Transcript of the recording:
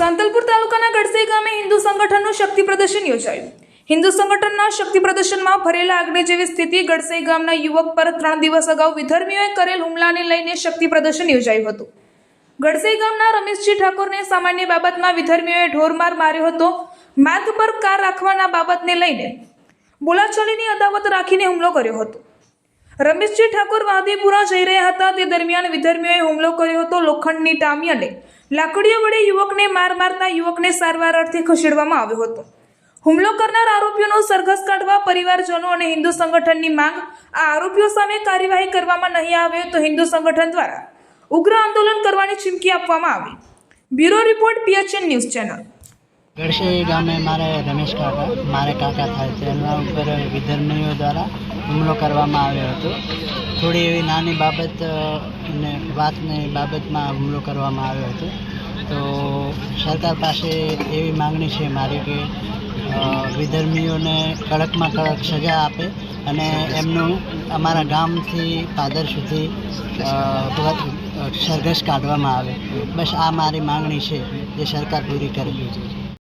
સાંતલપુર તાલુકાના ગડસઈ ગામે હિન્દુ સંગઠનનું શક્તિ પ્રદર્શન યોજાયું. હિન્દુ સંગઠનના શક્તિ પ્રદર્શનમાં ભરેલા આગને જેવી સ્થિતિ ગડસઈ ગામના યુવક પર ત્રણ દિવસ અગાઉ વિધર્મીઓએ કરેલ હુમલાને લઈને શક્તિ પ્રદર્શન યોજાયું હતું. ગડસઈ ગામના રમેશજી ઠાકોરને સામાન્ય બાબતમાં વિધર્મીઓએ ઢોરમાર માર્યો હતો. માર્ગ પર કાર રાખવાના બાબતને લઈને બોલાચાલીની અદાવત રાખીને હુમલો કર્યો હતો. રમેશજી ઠાકોર વાદીપુરા જઈ રહ્યા હતા. તે દરમિયાન વિધર્મીઓએ હુમલો કર્યો હતો. લોખંડની ટામી અને લાકડીઓ વડે યુવકને માર મારતા યુવકને સારવાર અર્થે ખસેડવામાં આવ્યો હતો. હુમલો કરનાર આરોપીઓનો સરઘસ કાઢવા પરિવારજનો અને હિન્દુ સંગઠનની માંગ, આ આરોપીઓ સામે કાર્યવાહી કરવામાં નહીં આવે તો હિન્દુ સંગઠન દ્વારા ઉગ્ર આંદોલન કરવાની ચીમકી આપવામાં આવી. Bureau report, PHN news channel. ગામે મારે રમેશ કાકા, મારે કાકા થાય છે. એમના ઉપર વિધર્મીઓ દ્વારા હુમલો કરવામાં આવ્યો હતો. થોડી એવી નાની બાબત ને વાતની બાબતમાં હુમલો કરવામાં આવ્યો હતો. તો સરકાર પાસે એવી માંગણી છે મારી કે વિધર્મીઓને કડકમાં કડક સજા આપે અને એમનું અમારા ગામથી પાદર સુધી સરઘસ કાઢવામાં આવે. બસ આ મારી માંગણી છે જે સરકાર પૂરી જોઈએ